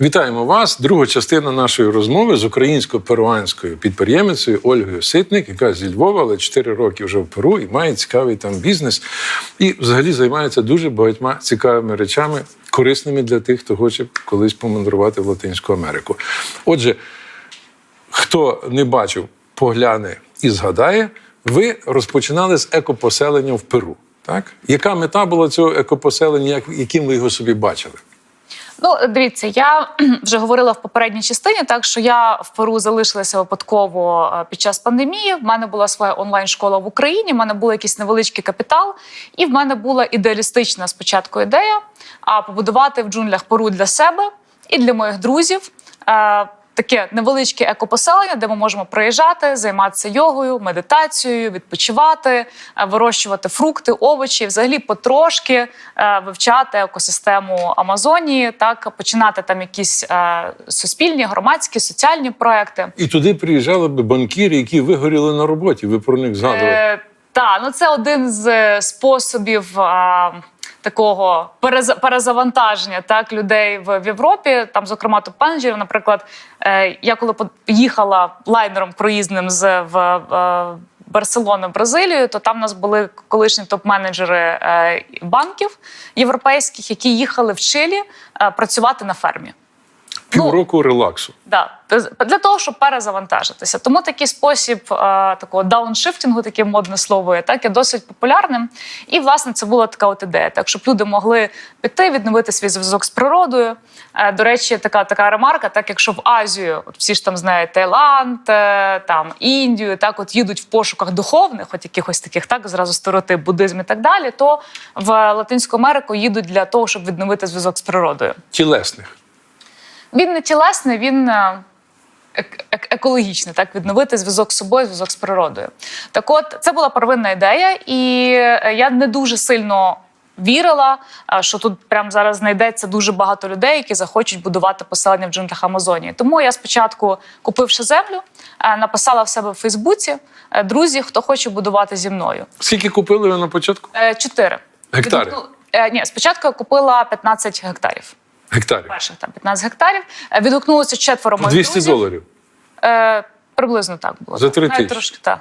Вітаємо вас. Друга частина нашої розмови з українсько-перуанською підприємицею Ольгою Ситник, яка зі Львова, але 4 роки вже в Перу і має цікавий там бізнес. І взагалі займається дуже багатьма цікавими речами, корисними для тих, хто хоче колись помандрувати в Латинську Америку. Отже, хто не бачив, погляне і згадає, ви розпочинали з екопоселення в Перу. Так? Яка мета була цього екопоселення, як- яким ви його собі бачили? Ну, дивіться, я вже говорила в попередній частині, так що я в Перу залишилася випадково е, під час пандемії. В мене була своя онлайн-школа в Україні. в мене був якийсь невеличкий капітал, і в мене була ідеалістична спочатку ідея а побудувати в джунглях Перу для себе і для моїх друзів. Таке невеличке екопоселення, де ми можемо приїжджати, займатися йогою, медитацією, відпочивати, е, вирощувати фрукти, овочі, взагалі потрошки е, вивчати екосистему Амазонії, так починати там якісь е, суспільні, громадські, соціальні проекти. І туди приїжджали б банкіри, які вигоріли на роботі. Ви про них згадували. Е, так, ну це один з способів. А, Такого перез- перезавантаження так людей в, Європі, там, зокрема, топ-менеджерів. Наприклад, е, я коли поїхала лайнером проїзним з в е, Барселони Бразилію, то там у нас були колишні топ-менеджери е, банків європейських, які їхали в Чилі працювати на фермі. Півроку релаксу. Да, для того, щоб перезавантажитися. Тому такий спосіб е, такого дауншифтингу, таке модне слово, є так є досить популярним. І власне це була така от ідея, так щоб люди могли піти, відновити свій зв'язок з природою. Е, до речі, така така ремарка, так якщо в Азію, от всі ж там знають Таїланд, е, там Індію, так от їдуть в пошуках духовних, от якихось таких, так зразу стереотип, буддизм і так далі, то в Латинську Америку їдуть для того, щоб відновити зв'язок з природою. Тілесних. Він не тілесний, він е, ек- ек- екологічний, так відновити зв'язок з собою, зв'язок з природою. Так, от це була первинна ідея, і е, я не дуже сильно. Вірила, е, що тут прямо зараз знайдеться дуже багато людей, які захочуть будувати поселення в джунглях Амазонії. Тому я спочатку, купивши землю, написала в себе в Фейсбуці: друзі, хто хоче будувати зі мною. Скільки купили ви на початку? Чотири Гектари? Ні, спочатку я купила 15 гектарів. Гектарів. Перших там 15 гектарів. Е, Відгукнулося четверо моїх 200 друзів. доларів. Е, приблизно так було. За три тисячі. Трошки, так.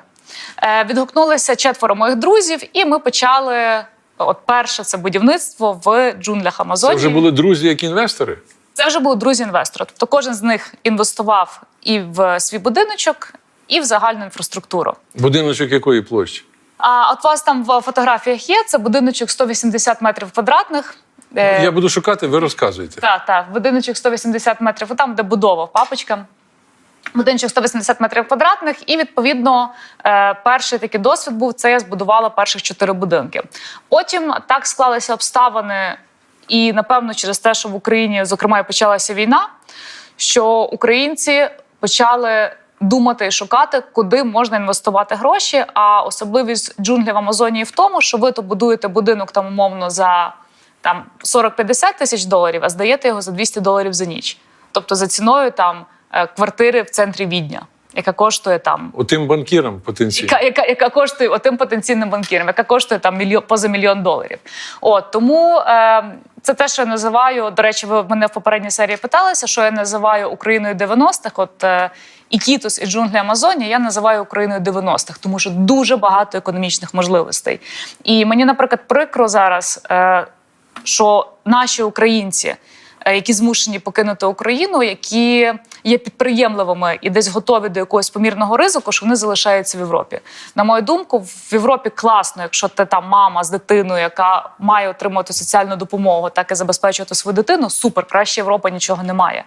Е, відгукнулися четверо моїх друзів, і ми почали. От перше це будівництво в джунглях Це вже були друзі як інвестори. Це вже були друзі інвестора. Тобто кожен з них інвестував і в свій будиночок, і в загальну інфраструктуру. Будиночок якої площі? А от у вас там в фотографіях є це будиночок 180 метрів квадратних. Е, Я буду шукати, ви розказуєте. Так, так, будиночок 180 метрів, там, де будова папочка. Будиночок 180 метрів квадратних, і відповідно е, перший такий досвід був це я збудувала перших чотири будинки. Потім так склалися обставини, і напевно через те, що в Україні, зокрема, і почалася війна, що українці почали думати і шукати, куди можна інвестувати гроші. А особливість джунглів в Амазонії в тому, що ви то будуєте будинок там умовно за там 40-50 тисяч доларів, а здаєте його за 200 доларів за ніч. Тобто за ціною там е, квартири в центрі Відня, яка коштує там. Отим банкірам потенційно. Яка, яка, яка коштує отим потенційним банкірам, яка коштує там мільйон поза мільйон доларів. От тому е, це те, що я називаю. До речі, ви мене в попередній серії питалися, що я називаю Україною 90-х. От е, і Кітус, і джунглі Амазонії я називаю Україною 90-х, тому що дуже багато економічних можливостей. І мені, наприклад, прикро зараз, е, що наші українці. е, Які змушені покинути Україну, які є підприємливими і десь готові до якогось помірного ризику, що вони залишаються в Європі. На мою думку, в Європі класно, якщо ти там мама з дитиною, яка має отримувати соціальну допомогу, так і забезпечувати свою дитину. Супер, краще Європа нічого немає.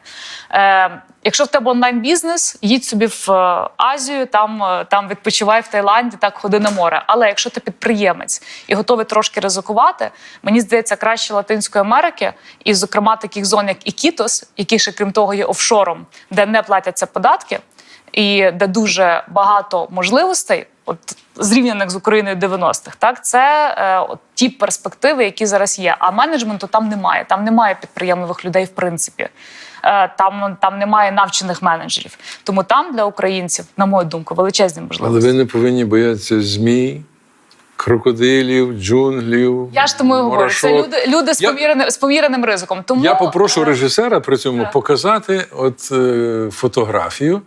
Е, якщо в тебе онлайн бізнес, їдь собі в е, Азію, там, е, там відпочивай в Таїланді, так ходи на море. Але якщо ти підприємець і готовий трошки ризикувати, мені здається, краще Латинської Америки, і, зокрема, таких зон, як Ікітос, які ще крім того є офшором, де не платяться податки, і де дуже багато можливостей, от зрівняних з Україною 90-х, так це е, от ті перспективи, які зараз є. А менеджменту там немає. Там немає підприємливих людей, в принципі. Е, Там, там немає навчених менеджерів. Тому там для українців, на мою думку, величезні можливості. Але ви не повинні боятися змій, крокодилів, джунглів. Я ж тому і говорю, це люди, люди з, Я- поміреним, з поміреним ризиком. Тому Я попрошу е, режисера при цьому так. показати от, е, фотографію.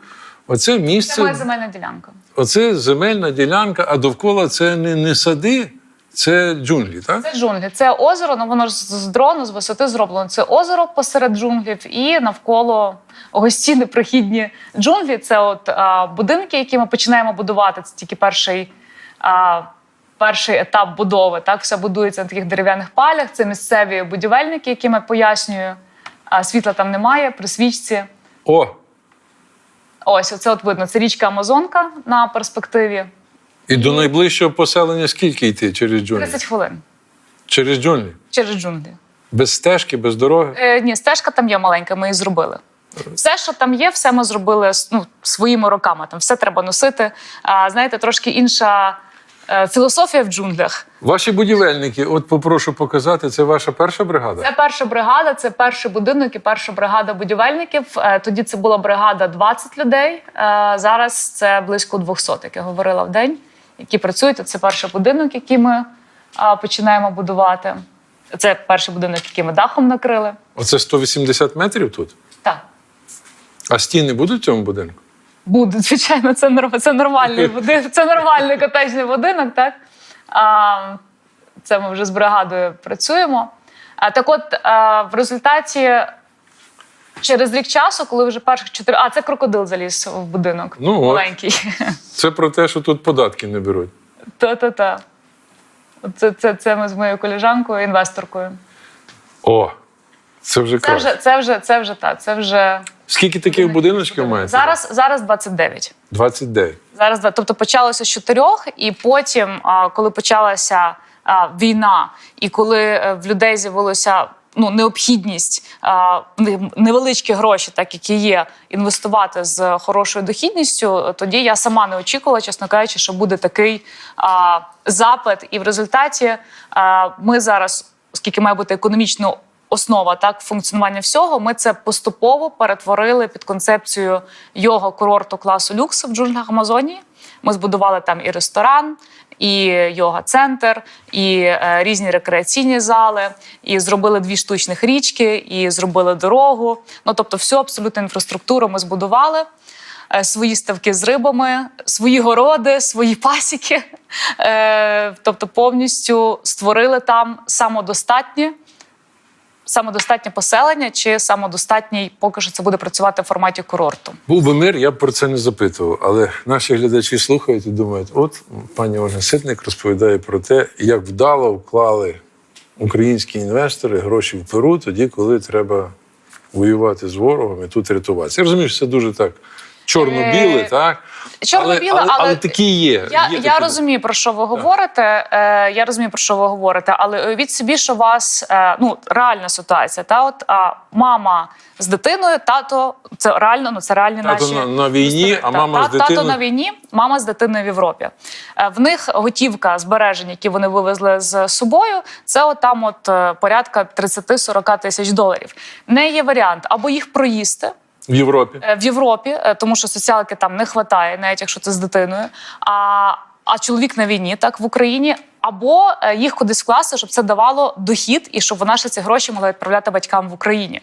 Оце це місце, моя земельна ділянка. оце земельна ділянка, а довкола це не, не сади, це джунглі, так? Це джунглі, це озеро, ну воно ж з дрону, з висоти зроблено. Це озеро посеред джунглів і навколо гості непрохідні джунглі. Це от а, будинки, які ми починаємо будувати. Це тільки перший. А, Перший етап будови, так все будується на таких дерев'яних палях. Це місцеві будівельники, яким я пояснюю. А світла там немає при свічці. О, Ось оце от видно. Це річка Амазонка на перспективі. І до найближчого поселення скільки йти через джунглі? 30 хвилин Через джунглі. через джунглі. Без стежки, без дороги. Е, ні, стежка там є маленька, ми її зробили. Все, що там є, все ми зробили ну, своїми руками. Там все треба носити. А знаєте, трошки інша е, філософія в джунглях. Ваші будівельники, от попрошу показати, це ваша перша бригада? Це перша бригада, це перший будинок і перша бригада будівельників. Е, Тоді це була бригада 20 людей. Е, Зараз це близько 200, як я говорила в день, які працюють. Це перший будинок, який ми починаємо будувати. Це перший будинок, який ми дахом накрили. Оце 180 метрів тут. Так. А стіни будуть в цьому будинку? Буде, звичайно, це це нормальний будинок, це нормальний котежний будинок, так? А, це ми вже з бригадою працюємо. А, так от, в результаті, через рік часу, коли вже перших чотири. А, це крокодил заліз в будинок. Ну, маленький. Це про те, що тут податки не беруть. Та-та-та. Це, це, це ми з моєю коліжанкою, інвесторкою. О, це вже Це вже, це вже, це вже так. Це вже Скільки таких будиночків маєте? зараз, зараз 29. 29. Зараз. Тобто почалося з чотирьох, і потім, коли почалася війна, і коли е, в людей з'явилася ну необхідність а, невеличкі гроші, так які є, інвестувати з хорошою дохідністю, тоді я сама не очікувала, чесно кажучи, що буде такий а, запит. І в результаті а, ми зараз, оскільки має бути економічно основа так функціонування всього. Ми це поступово перетворили під концепцію його курорту класу люкс в джунглях Амазонії. Ми збудували там і ресторан, і йога-центр, і е, різні рекреаційні зали, і зробили дві штучних річки, і зробили дорогу. Ну тобто, всю абсолютну інфраструктуру ми збудували. Е, Свої ставки з рибами, свої городи, свої пасіки. Е, тобто повністю створили там самодостатнє самодостатнє поселення чи самодостатній, поки що це буде працювати в форматі курорту. Був би мир, я б про це не запитував. Але наші глядачі слухають і думають: от пані Ольга Ситник розповідає про те, як вдало вклали українські інвестори гроші в Перу тоді, коли треба воювати з ворогом і тут рятуватися. Я розумію, що це дуже так чорно-біле, Е, так? Чорно-біле, але, але, але- такі є. Я, є я такі. розумію, про що ви говорите. Е, я розумію, про що ви говорите, але уявіть собі, що у вас е, ну реальна ситуація. Та от а, мама з дитиною, тато це реально, ну це реальні Тато наші на- на війні, а Та- мама та- з дитиною- Тато на війні, мама з дитиною в Європі. Е, в них готівка збережень, які вони вивезли з собою. Це от там от е, порядка 30-40 тисяч доларів. Не є варіант або їх проїсти. В Європі. Е, в Європі, е, тому що соціалки там не вистачає, навіть якщо це з дитиною. А, а чоловік на війні, так в Україні. Або е, їх кудись вкласти, щоб це давало дохід, і щоб вона ще ці гроші могла відправляти батькам в Україні.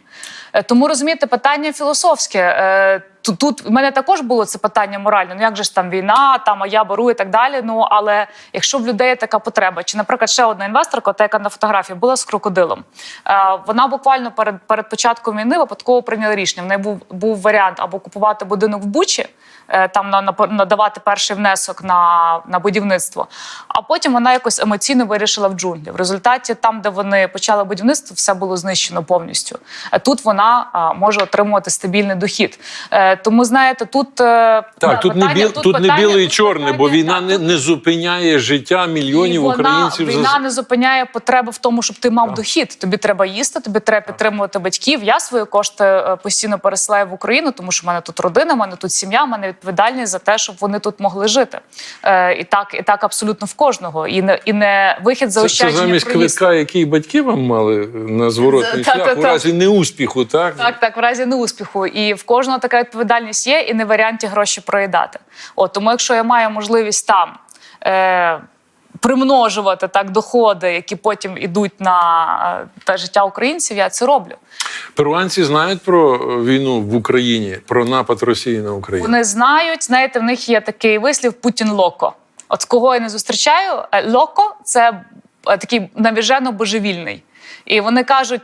Тому розумієте, питання філософське. Е, Тут, тут в мене також було це питання моральне. Ну як же ж там війна, там а я беру і так далі. Ну але якщо в людей така потреба, чи, наприклад, ще одна інвесторка, та яка на фотографії була з крокодилом, е, вона буквально перед перед початком війни випадково прийняла рішення. В неї був був варіант або купувати будинок в Бучі, е, там на, на надавати перший внесок на, на будівництво. А потім вона якось емоційно вирішила в джунглі. В результаті, там, де вони почали будівництво, все було знищено повністю. Е, Тут вона а, може отримувати стабільний дохід. Е, Тому знаєте, тут е, Так, тут, не, біл, тут, не питання- біле і чорне, бо війна так, не, не зупиняє життя мільйонів вона, українців. за- Війна не зупиняє потреби в тому, щоб ти мав дохід. Тобі треба їсти, тобі треба підтримувати батьків. Я свої кошти е, постійно пересилаю в Україну, тому що в мене тут родина, в мене тут сім'я, в мене відповідальність за те, щоб вони тут могли жити. Е, і так, і так абсолютно в кожного. І не і не вихід за Це, це замість квитка, який батьки вам мали на зворотний шлях, у разі неуспіху, так? Так, так, в разі неуспіху. І в кожного така відповідальність є, і не варіанті гроші проїдати. От тому, якщо я маю можливість там. Е- примножувати так доходи, які потім ідуть на е, те життя українців, я це роблю. Перуанці знають про е, війну в Україні, про напад Росії на Україну. Вони знають, знаєте, в них є такий вислів Путін локо. От кого я не зустрічаю, е, локо це такий навіжено божевільний. І вони кажуть: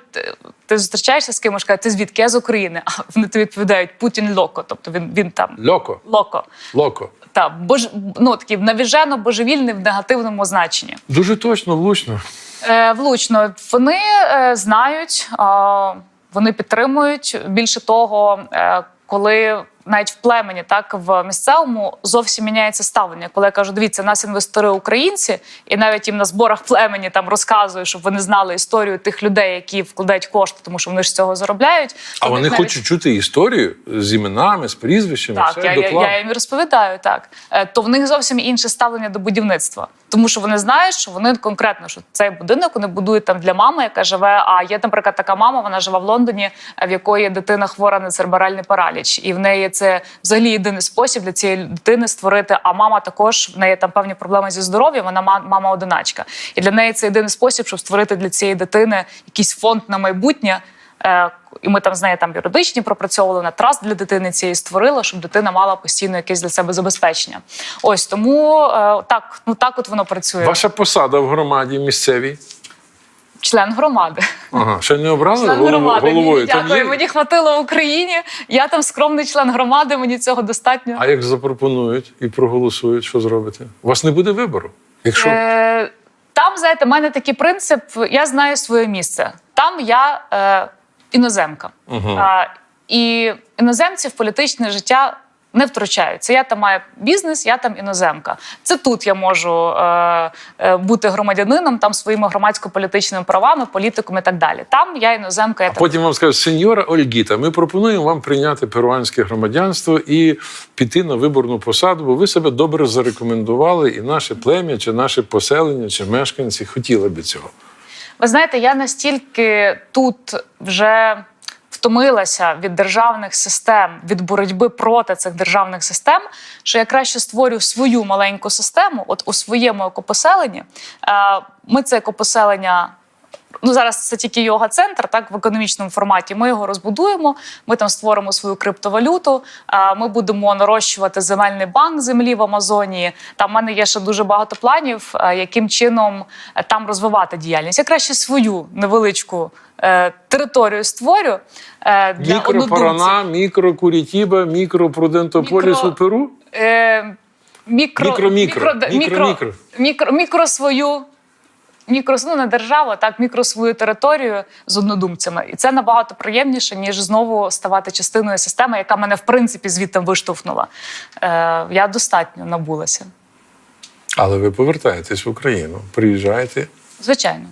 «Ти- зустрічаєшся з кимось, кажуть, ти звідки? Я з України. А вони тобі відповідають Путін локо. Тобто він, він там Льоко, локо. локо. Та бож, ну такий навіжено божевільний в негативному значенні. Дуже точно, влучно. Е, влучно, вони е, знають, е, вони підтримують. Більше того, е, коли навіть в племені, так в місцевому зовсім міняється ставлення. Коли я кажу, дивіться, нас інвестори українці, і навіть їм на зборах племені там розказую, щоб вони знали історію тих людей, які вкладають кошти, тому що вони ж з цього заробляють. А вони навіть- хочуть чути історію з іменами, з прізвищами. так, все я, я, я їм розповідаю так. Е, То в них зовсім інше ставлення до будівництва, тому що вони знають, що вони конкретно що цей будинок вони будують там для мами, яка живе. А є, наприклад, така мама, вона живе в Лондоні, в якої дитина хвора на церебральний параліч, і в неї це взагалі єдиний спосіб для цієї дитини створити. А мама також в неї там певні проблеми зі здоров'ям. Вона мама одиначка, і для неї це єдиний спосіб, щоб створити для цієї дитини якийсь фонд на майбутнє. Е, І ми там з нею там юридичні пропрацьовували на траст для дитини цієї створила, щоб дитина мала постійно якесь для себе забезпечення. Ось тому е, так, ну так от воно працює. Ваша посада в громаді місцевій. Член громади. Ага, ще не обрали Член громади. головою. Ні, Там є? Мені хватило в Україні. Я там скромний член громади. Мені цього достатньо. А як запропонують і проголосують, що зробите? У вас не буде вибору. Якщо Е, там, знаєте, в мене такий принцип: я знаю своє місце. Там я е, іноземка. А, і іноземці в політичне життя. Не втручаються. Я там маю бізнес, я там іноземка. Це тут я можу е, е, бути громадянином, там своїми громадсько-політичними правами, політиком і так далі. Там я іноземка, я там потім вам скажуть, сеньора Ольгіта, ми пропонуємо вам прийняти перуанське громадянство і піти на виборну посаду, бо ви себе добре зарекомендували, і наше плем'я, чи наше поселення, чи мешканці хотіли би цього. Ви знаєте, я настільки тут вже втомилася від державних систем, від боротьби проти цих державних систем, що я краще створю свою маленьку систему, от у своєму екопоселенні. Е, Ми це екопоселення. Ну, зараз це тільки йога центр, так в економічному форматі. Ми його розбудуємо. Ми там створимо свою криптовалюту. Ми будемо нарощувати земельний банк землі в Амазонії. Там в мене є ще дуже багато планів, яким чином е, там розвивати діяльність. Я краще свою невеличку е, територію створю е, для Мікропарана, мікрокурітіба, мікропрудентополіс Мікро- у Перу. е, мікро, мікро, мікро, мікро, мікро свою. Мікро, не державу, а так мікро свою територію з однодумцями, і це набагато приємніше ніж знову ставати частиною системи, яка мене в принципі звідти виштовхнула. Е, я достатньо набулася, Але ви повертаєтесь в Україну, приїжджаєте. звичайно.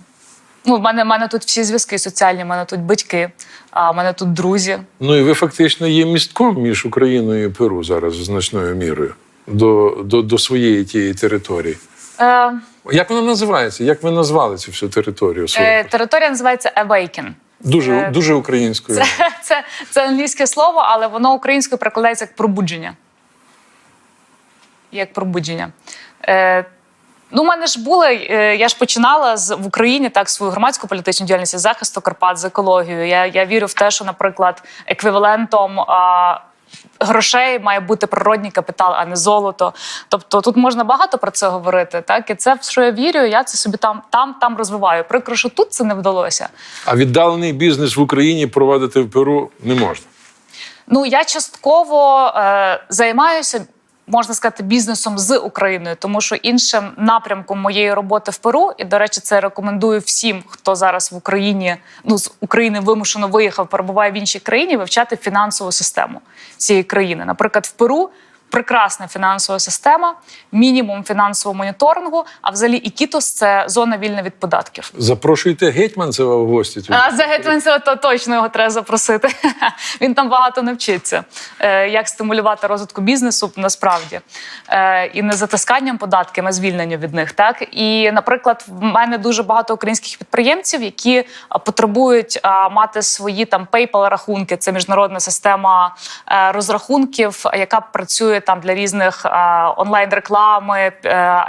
Ну, в мене, в мене тут всі зв'язки соціальні, в мене тут батьки, а в мене тут друзі. Ну і ви фактично є містком між Україною і Перу зараз значною мірою до, до, до своєї тієї території. Е, Як вона називається? Як ви назвали цю всю територію? е, територія називається Awaken. дуже, е, дуже українською. Це, це, це англійське слово, але воно українською перекладається як пробудження. Як пробудження. Е, ну, у мене ж були, е, я ж починала з, в Україні так свою громадську політичну діяльність захисту Карпат, з екологією. Я, я вірю в те, що, наприклад, еквівалентом. А, Грошей має бути природній капітал, а не золото. Тобто тут можна багато про це говорити. Так і це в що я вірю. Я це собі там, там, там розвиваю. Прикро, що тут це не вдалося. А віддалений бізнес в Україні провадити в Перу не можна. Ну я частково е, займаюся. Можна сказати, бізнесом з Україною, тому що іншим напрямком моєї роботи в Перу, і до речі, це рекомендую всім, хто зараз в Україні ну з України вимушено виїхав, перебуває в іншій країні, вивчати фінансову систему цієї країни. Наприклад, в Перу прекрасна фінансова система, мінімум фінансового моніторингу. А взагалі Ікітос – це зона вільна від податків. Запрошуйте гетьманцева в гості. туди. А за Гетманцева то точно його треба запросити. Він там багато навчиться, е, як стимулювати розвитку бізнесу насправді Е, і не затисканням податків, а звільненням від них. Так і, наприклад, в мене дуже багато українських підприємців, які потребують мати свої там PayPal рахунки. Це міжнародна система е, розрахунків, яка працює працює там для різних е, онлайн-реклами,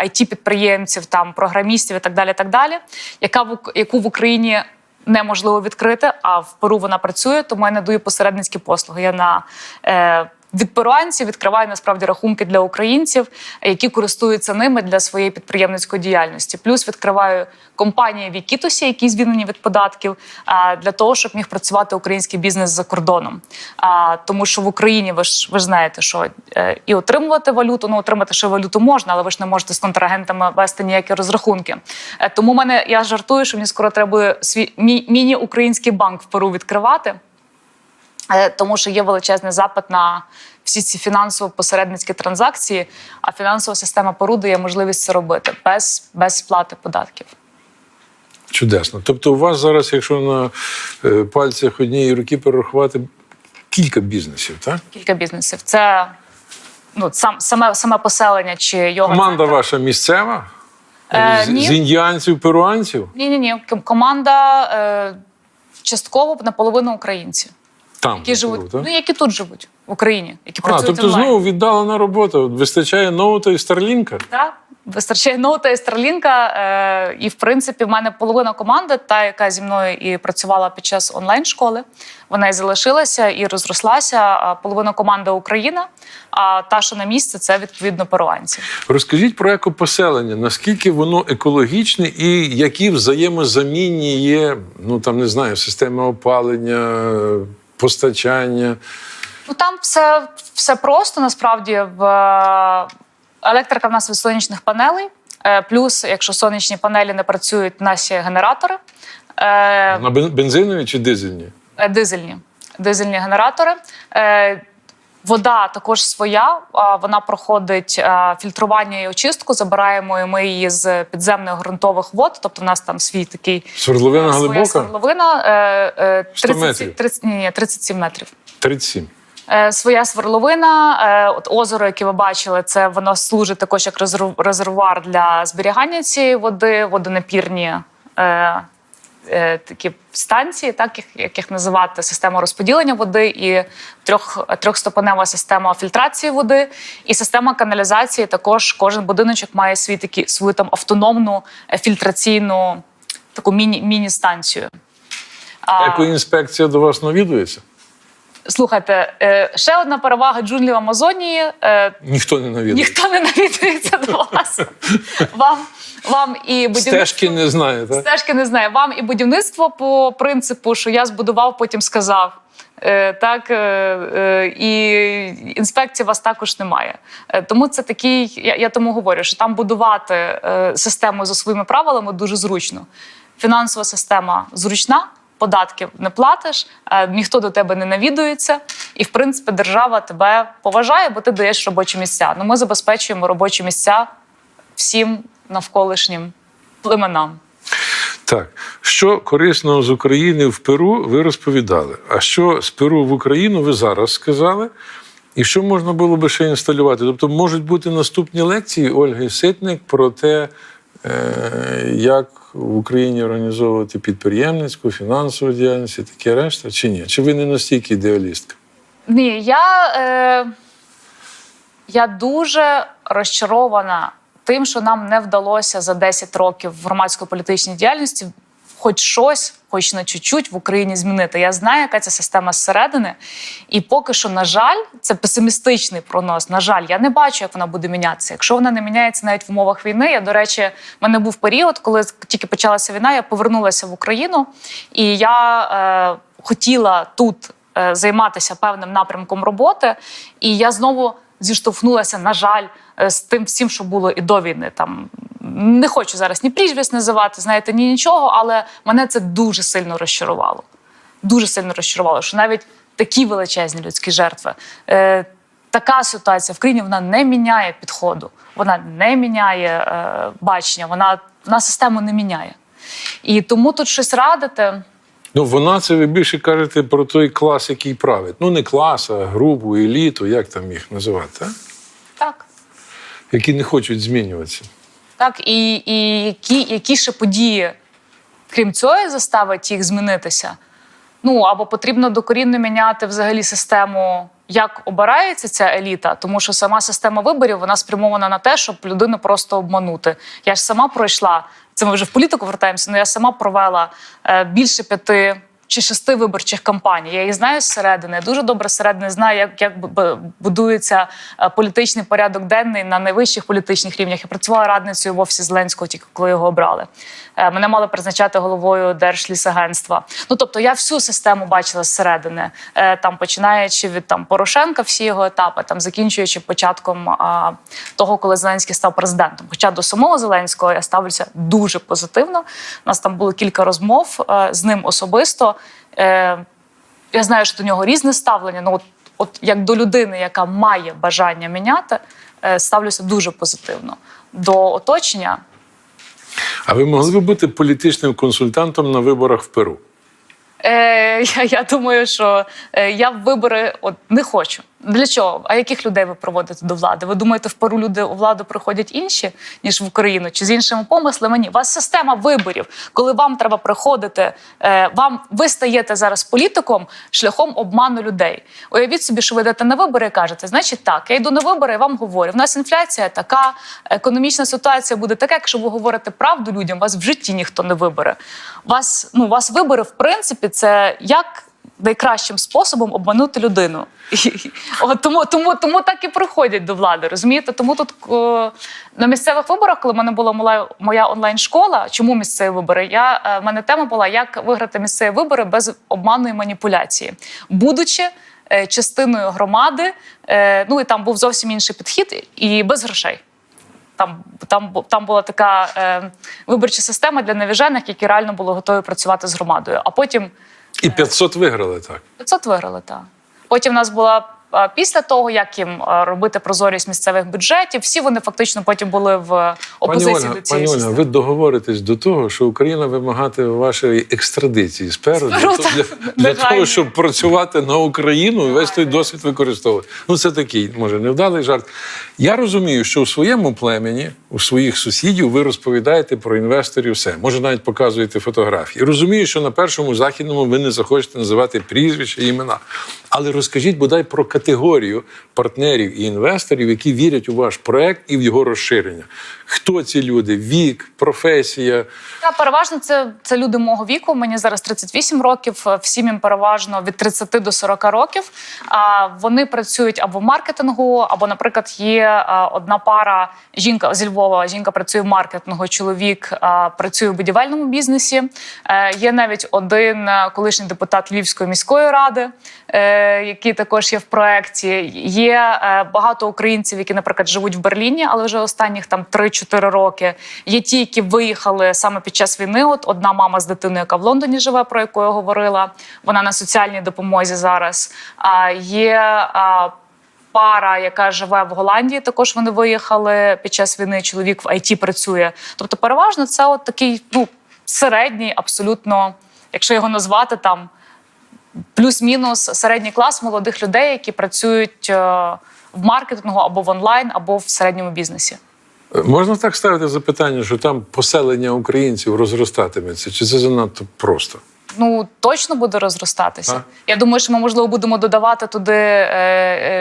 it підприємців, там програмістів і так далі. Так далі, яка в яку в Україні неможливо відкрити, а в Перу вона працює, тому я надаю посередницькі послуги. Я на е, від перуанців відкриваю насправді рахунки для українців, які користуються ними для своєї підприємницької діяльності. Плюс відкриваю компанії в Ікітосі, які звільнені від податків, для того, щоб міг працювати український бізнес за кордоном. Тому що в Україні ви ж ви ж знаєте, що е, і отримувати валюту, ну отримати ще валюту можна, але ви ж не можете з контрагентами вести ніякі розрахунки. Е, Тому мене я жартую, що мені скоро треба свій мі- міні-український банк в Перу відкривати. Е, тому що є величезний запит на всі ці фінансово-посередницькі транзакції, а фінансова система Перу дає можливість це робити без, без сплати податків. Чудесно. Тобто, у вас зараз, якщо на е, пальцях однієї руки перерахувати кілька бізнесів, так? Кілька бізнесів. Це ну, сам, саме, саме поселення чи його Команда ваша місцева? Е, з, ні. з індіанців, перуанців? Ні, ні, ні. Команда е, частково наполовину українці, Там. які живуть, так? ну які тут живуть в Україні, які А, тобто онлайн. знову віддалена робота. Вистачає ноута і старлінка. Так, вистачає ноута і Старлінка. Е, і в принципі, в мене половина команди, та яка зі мною і працювала під час онлайн школи. Вона і залишилася і розрослася. А половина команди Україна. А та, що на місце, це відповідно перуанці. Розкажіть про екопоселення, наскільки воно екологічне і які взаємозамінні є, ну там не знаю, системи опалення, постачання. Ну там все, все просто насправді в е, електрика в нас від сонячних панелей. Е, Плюс, якщо сонячні панелі не працюють, є генератори. Е, На бен- бензинові чи дизельні? Дизельні. Дизельні генератори. Е, Вода також своя, вона проходить е, фільтрування і очистку. Забираємо ми її з підземних ґрунтових вод. Тобто, в нас там свій такий Свердловина е, глибока? свердловина е, е, 100 30, метрів? 30, ні, ні, 37 метрів. 37. Е, Своя сверловина, е, от озеро, яке ви бачили, це воно служить також як резерв- резервуар для зберігання цієї води, водонапірні е, е, такі станції, так їх, як їх називати, система розподілення води і трьох, трьохступенева система фільтрації води, і система каналізації. Також кожен будиночок має свій такі свою там автономну е, фільтраційну таку міні, міні-станцію. Екоінспекція до вас навідується? Слухайте, е, ще одна перевага джунглів Амазонії. е, Ніхто не навідує. Ніхто не навідується до вас. Вам, вам і будівництво Стежки не знає, так? стежки не знаю. Вам і будівництво по принципу, що я збудував, потім сказав. Е, Так, е, е, і інспекції вас також немає. Тому це такий, я, я тому говорю, що там будувати систему за своїми правилами дуже зручно. Фінансова система зручна, податків не платиш, ніхто до тебе не навідується, і в принципі держава тебе поважає, бо ти даєш робочі місця. Ну ми забезпечуємо робочі місця всім навколишнім племенам. Так, що корисного з України в Перу, ви розповідали. А що з Перу в Україну, ви зараз сказали. І що можна було би ще інсталювати? Тобто можуть бути наступні лекції Ольги Ситник про те, е, як в Україні організовувати підприємницьку, фінансову діяльність і таке решта, чи ні? Чи ви не настільки ідеалістка? Ні, я, е, я дуже розчарована тим, що нам не вдалося за 10 років в громадсько-політичній діяльності хоч щось, хоч на чуть-чуть в Україні змінити. Я знаю, яка ця система зсередини. І поки що, на жаль, це песимістичний прогноз. На жаль, я не бачу, як вона буде мінятися. Якщо вона не міняється навіть в умовах війни, я, до речі, в мене був період, коли тільки почалася війна, я повернулася в Україну, і я е, хотіла тут е, займатися певним напрямком роботи. І я знову зіштовхнулася, на жаль, е, з тим всім, що було і до війни. Там не хочу зараз ні прізвиськ називати, знаєте, ні нічого, але мене це дуже сильно розчарувало. Дуже сильно розчарувало, що навіть такі величезні людські жертви. Е, Така ситуація в країні вона не міняє підходу, вона не міняє е, бачення, вона, вона систему не міняє. І тому тут щось радити. Ну, вона це ви більше кажете про той клас, який править. Ну, не клас, а групу, еліту, як там їх називати, а? Так. які не хочуть змінюватися. Так, і, і які, які ще події, крім цього, заставить їх змінитися? Ну або потрібно докорінно міняти взагалі систему, як обирається ця еліта, тому що сама система виборів вона спрямована на те, щоб людину просто обманути. Я ж сама пройшла це. Ми вже в політику вертаємося. але я сама провела е, більше п'яти. Чи шести виборчих кампаній. Я їх знаю зсередини. Дуже добре зсередини знаю, як, як будується е, політичний порядок денний на найвищих політичних рівнях. Я працювала радницею в офісі Зеленського, тільки коли його обрали. Е, Мене мали призначати головою Держлісагентства. Ну тобто я всю систему бачила зсередини, Е, там починаючи від там Порошенка, всі його етапи, там закінчуючи початком а, того, коли Зеленський став президентом. Хоча до самого Зеленського я ставлюся дуже позитивно. У нас там було кілька розмов е, з ним особисто. Е, я знаю, що до нього різне ставлення. Ну от, от як до людини, яка має бажання міняти, е, ставлюся дуже позитивно. До оточення А ви могли б бути політичним консультантом на виборах в Перу? Е, я, я думаю, що е, я в вибори от не хочу. Для чого? А яких людей ви проводите до влади? Ви думаєте, в Перу люди у владу приходять інші, ніж в Україну, чи з іншими помислами? Ні, у вас система виборів, коли вам треба приходити, е, вам ви стаєте зараз політиком шляхом обману людей. Уявіть собі, що ви йдете на вибори і кажете, значить так, я йду на вибори і вам говорю. В нас інфляція така, економічна ситуація буде така, якщо ви говорите правду людям, вас в житті ніхто не вибере. Вас ну вас вибори, в принципі, це як. Найкращим способом обманути людину. От тому, тому, тому так і приходять до влади. Розумієте? Тому тут о, на місцевих виборах, коли в мене була моя, моя онлайн-школа, чому місцеві вибори? Я е, в мене тема була як виграти місцеві вибори без обманної маніпуляції, будучи е, частиною громади. Е, ну і там був зовсім інший підхід, і без грошей. Там, там, там була така е, виборча система для невіжених, які реально були готові працювати з громадою. А потім І 500 виграли так. 500 виграли, так. Потім в нас була після того, як їм робити прозорість місцевих бюджетів, всі вони фактично потім були в Пані опозиції Ольга, до цієї пані Ольга, ви договоритесь до того, що Україна вимагатиме вашої екстрадиції з Перу для, для, для того, щоб працювати на Україну і весь той досвід використовувати. Ну це такий, може, невдалий жарт. Я розумію, що у своєму племені, у своїх сусідів, ви розповідаєте про інвесторів все. Може, навіть показуєте фотографії. Розумію, що на першому західному ви не захочете називати прізвища і імена. Але розкажіть бодай про категорію партнерів і інвесторів, які вірять у ваш проект і в його розширення. Хто ці люди? Вік, професія. Та переважно це, це люди мого віку. Мені зараз 38 років. Всім їм переважно від 30 до 40 років. А вони працюють або в маркетингу, або, наприклад, є одна пара жінка зі Львова. Жінка працює в маркетингу, чоловік працює в будівельному бізнесі. Е, Є навіть один колишній депутат Львівської міської ради, е, який також є в проєкті. Є е, багато українців, які, наприклад, живуть в Берліні, але вже останніх там 3-4 роки. Є ті, які виїхали саме під час війни. От одна мама з дитиною, яка в Лондоні живе, про яку я говорила. Вона на соціальній допомозі зараз. А є пара, яка живе в Голландії. Також вони виїхали під час війни. Чоловік в ІТ працює. Тобто, переважно це от такий ну середній, абсолютно, якщо його назвати там плюс-мінус середній клас молодих людей, які працюють е, в маркетингу або в онлайн, або в середньому бізнесі. Е, Можна так ставити запитання, що там поселення українців розростатиметься? Чи це занадто просто? Ну точно буде розростатися. Так. Я думаю, що ми можливо будемо додавати туди е,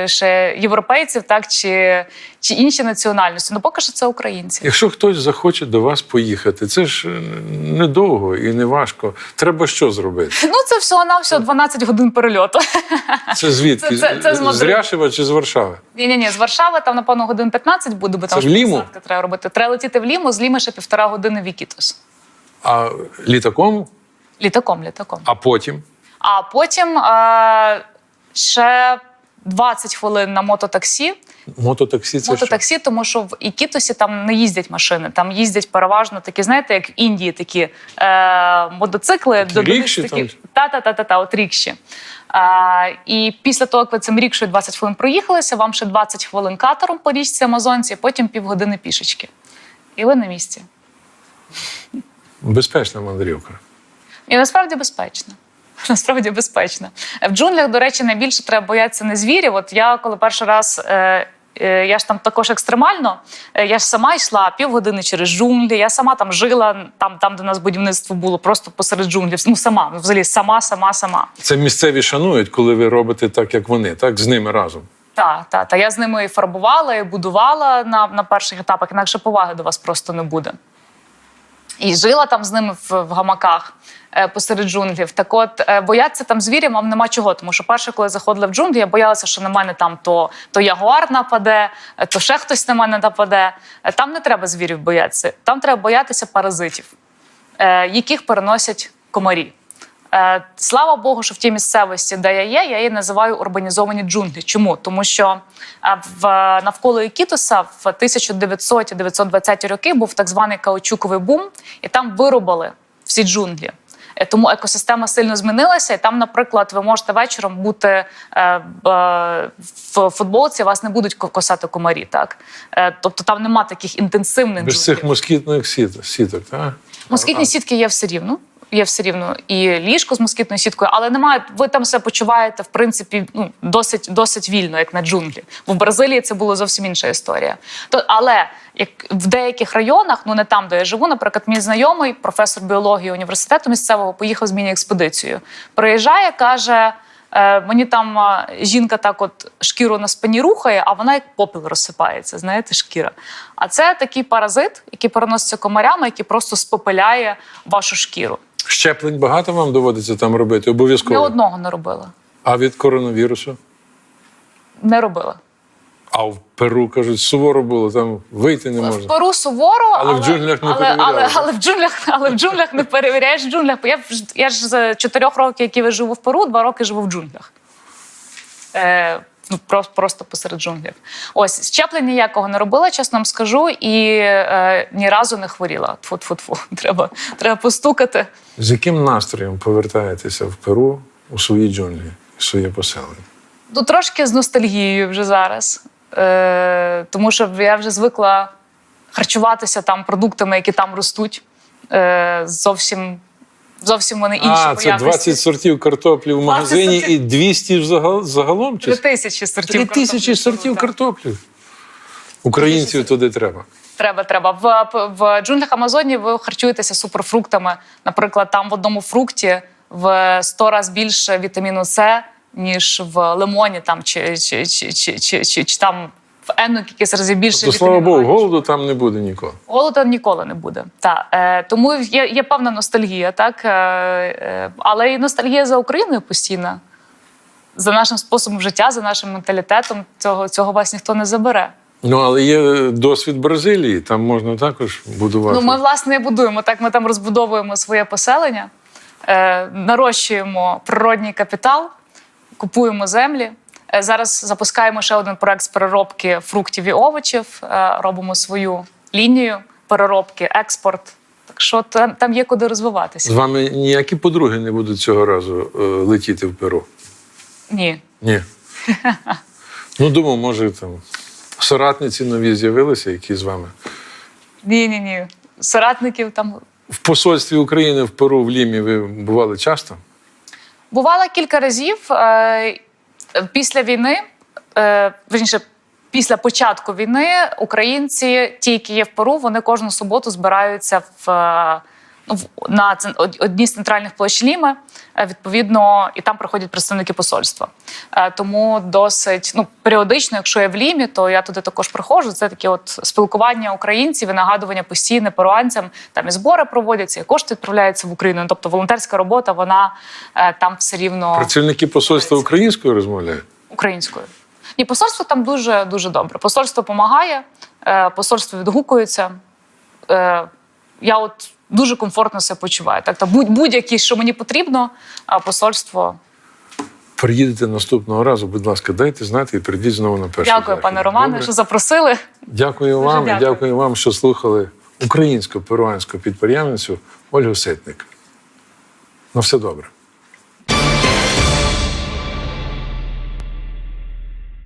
е, ще європейців, так чи, чи інші національності. Ну поки що це українці. Якщо хтось захоче до вас поїхати, це ж е, недовго і не важко. Треба що зробити? Ну це всього навсього 12 годин перельоту. Це звідки? Це- це- це з з Ряшева чи з Варшави? Ні, ні, ні, з Варшави там напевно годин 15 буде, бо там ж треба робити. Треба летіти в Ліму, з Ліми ще півтора години в Ікітос. А літаком, Літаком, літаком. а потім. А потім е, ще 20 хвилин на мототаксі. Мототаксі це мототаксі, тому що в Ікітосі там не їздять машини, там їздять переважно такі, знаєте, як в Індії такі е, мотоцикли. Такі рікші такі, та-та-та-та, от рікші. А, і після того, як ви цим рікшою 20 хвилин проїхалися, вам ще 20 хвилин катером по річці Амазонці, потім півгодини пішечки. І ви на місці. що безпечна мандрівка. І насправді безпечно. Насправді безпечно. В джунглях, до речі, найбільше треба боятися не звірів. От я коли перший раз е, Е, Я ж там також екстремально. Е, Я ж сама йшла півгодини через джунглі. Я сама там жила, там, там де у нас будівництво було, просто посеред джунглів. Ну сама, ну, взагалі, сама, сама, сама. Це місцеві шанують, коли ви робите так, як вони, так з ними разом. Так, так. Та я з ними і фарбувала, і будувала на, на перших етапах, інакше поваги до вас просто не буде. І жила там з ними в, в гамаках посеред джунглів. Так от е, боятися там звірів вам нема чого. Тому що перше, коли заходила в джунглі, я боялася, що на мене там то, то ягуар нападе, е, то ще хтось на мене нападе. Е, Там не треба звірів боятися, там треба боятися паразитів, е, яких переносять комарі. Е, Слава Богу, що в тій місцевості, де я є, я її називаю урбанізовані джунглі. Чому? Тому що е, в навколо Ікітоса в 1900-920 роки був так званий каучуковий бум, і там вирубали всі джунглі. Е, Тому екосистема сильно змінилася, і там, наприклад, ви можете вечором бути е, в футболці, вас не будуть ко- косати комарі. Так Е, тобто там нема таких інтенсивних Без цих москітних сіт- сіток, так? Москітні сітки є все рівно. Є все рівно і ліжко з москітною сіткою, але немає. Ви там себе почуваєте в принципі ну досить досить вільно, як на джунглі. Бо в Бразилії це була зовсім інша історія. То але як в деяких районах, ну не там, де я живу, наприклад, мій знайомий, професор біології університету місцевого, поїхав з міні-експедицією. Приїжджає, каже. «Е, Мені там жінка так от шкіру на спині рухає, а вона як попіл розсипається, знаєте, шкіра. А це такий паразит, який переноситься комарями, який просто спопиляє вашу шкіру. Щеплень багато вам доводиться там робити, обов'язково. одного не робила. А від коронавірусу? Не робила. А в Перу кажуть, суворо було, там вийти не можна. В. Перу суворо, Але в джунглях не але, але, але в джунглях, але в джунглях не перевіряєш в джунглях. Я, я ж з чотирьох років, які я живу в Перу, два роки живу в джунглях. Е, ну, просто, просто посеред джунглів. Ось щеплення ніякого не робила, чесно вам скажу, і е, ні разу не хворіла. Тфу-тфу-тфу. Треба, треба постукати. З яким настроєм повертаєтеся в Перу у свої джунглі, в своє поселення? Ну, трошки з ностальгією вже зараз. Е, тому що я вже звикла харчуватися там продуктами, які там ростуть. Е, зовсім, зовсім вони інші а, по це якості. 20 сортів картоплі в магазині сортів. і 200 ж загал- загалом? Чи Три тисячі сортів. Три картоплі тисячі в сортів так. картоплі. Українців туди треба. Треба, треба. В, в джунглях Амазонії ви харчуєтеся суперфруктами. Наприклад, там в одному фрукті в 100 разів більше вітаміну С, ніж в лимоні, там чи, чи, чи, чи, чи, чи, чи там в енну кількість разів більше То, слава Богу, голоду там не буде ніколи. Голода ніколи не буде. Та е, тому є, є певна ностальгія, так е, е, але і ностальгія за Україною постійна, за нашим способом життя, за нашим менталітетом. Цього цього вас ніхто не забере. Ну, але є досвід Бразилії, там можна також будувати. Ну, ми власне і будуємо так. Ми там розбудовуємо своє поселення, е, нарощуємо природній капітал, купуємо землі. Е, Зараз запускаємо ще один проект з переробки фруктів і овочів. Е, робимо свою лінію переробки, експорт. Так що там, там є куди розвиватися. З вами ніякі подруги не будуть цього разу е, летіти в Перу. Ні. Ні. ну, думав, може, там соратниці нові з'явилися, які з вами. Ні, ні, ні. Соратників там В посольстві України в Перу в Лімі ви бували часто? Бувала кілька разів е, після війни, е, верніше, після початку війни, українці, ті, які є в Перу, вони кожну суботу збираються в. На одній з центральних площ Ліми, Е, відповідно, і там приходять представники посольства. Е, Тому досить ну періодично, якщо я в Лімі, то я туди також приходжу. Це таке от спілкування українців і нагадування постійне перуанцям. Там і збори проводяться, і кошти відправляються в Україну. Ну, Тобто волонтерська робота, вона е, там все рівно Працівники посольства українською розмовляють? українською. Ні, посольство там дуже дуже добре. Посольство допомагає, посольство відгукується. Я от дуже комфортно себе почуваю. Так, та будь- будь-які, що мені потрібно, а посольство. Приїдете наступного разу, будь ласка, дайте знати і прийдіть знову на перший Дякую, захід. пане Романе, Добре? що запросили. Дякую Дуже вам і дякую. дякую вам, що слухали українсько-перуанську підприємницю Ольгу Ситник. На все добре.